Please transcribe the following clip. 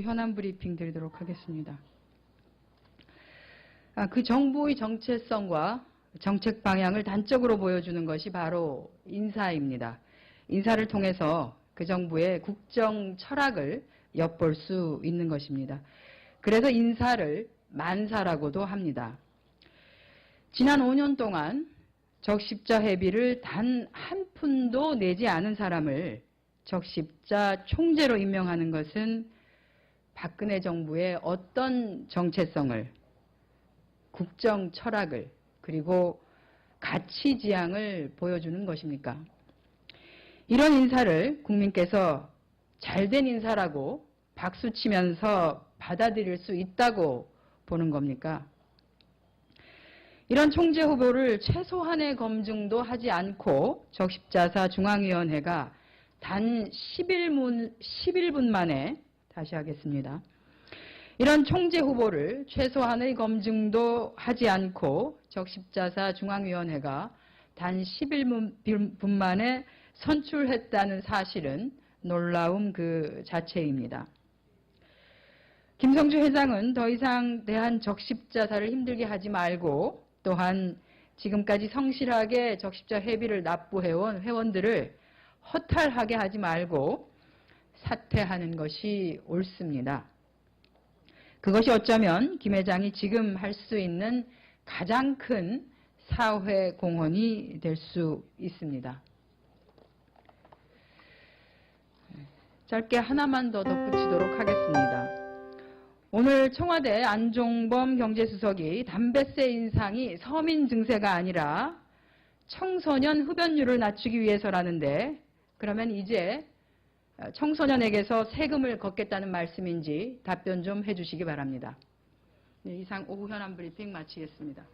현안 브리핑 드리도록 하겠습니다. 아, 그 정부의 정체성과 정책 방향을 단적으로 보여주는 것이 바로 인사입니다. 인사를 통해서 그 정부의 국정 철학을 엿볼 수 있는 것입니다. 그래서 인사를 만사라고도 합니다. 지난 5년 동안 적십자 회비를 단 한 푼도 내지 않은 사람을 적십자 총재로 임명하는 것은 박근혜 정부의 어떤 정체성을, 국정 철학을, 그리고 가치 지향을 보여주는 것입니까? 이런 인사를 국민께서 잘된 인사라고 박수치면서 받아들일 수 있다고 보는 겁니까? 이런 총재 후보를 최소한의 검증도 하지 않고 적십자사 중앙위원회가 단 11분, 11분 만에 다시 하겠습니다. 이런 총재 후보를 최소한의 검증도 하지 않고 적십자사 중앙위원회가 단 11분 만에 선출했다는 사실은 놀라움 그 자체입니다. 김성주 회장은 더 이상 대한 적십자사를 힘들게 하지 말고 또한 지금까지 성실하게 적십자 회비를 납부해온 회원들을 허탈하게 하지 말고 사퇴하는 것이 옳습니다. 그것이 어쩌면 김 회장이 지금 할 수 있는 가장 큰 사회 공헌이 될 수 있습니다. 짧게 하나만 더 덧붙이도록 하겠습니다. 오늘 청와대 안종범 경제수석이 담배세 인상이 서민 증세가 아니라 청소년 흡연율을 낮추기 위해서라는데 그러면 이제 청소년에게서 세금을 걷겠다는 말씀인지 답변 좀 해주시기 바랍니다. 네, 이상 오후 현안 브리핑 마치겠습니다.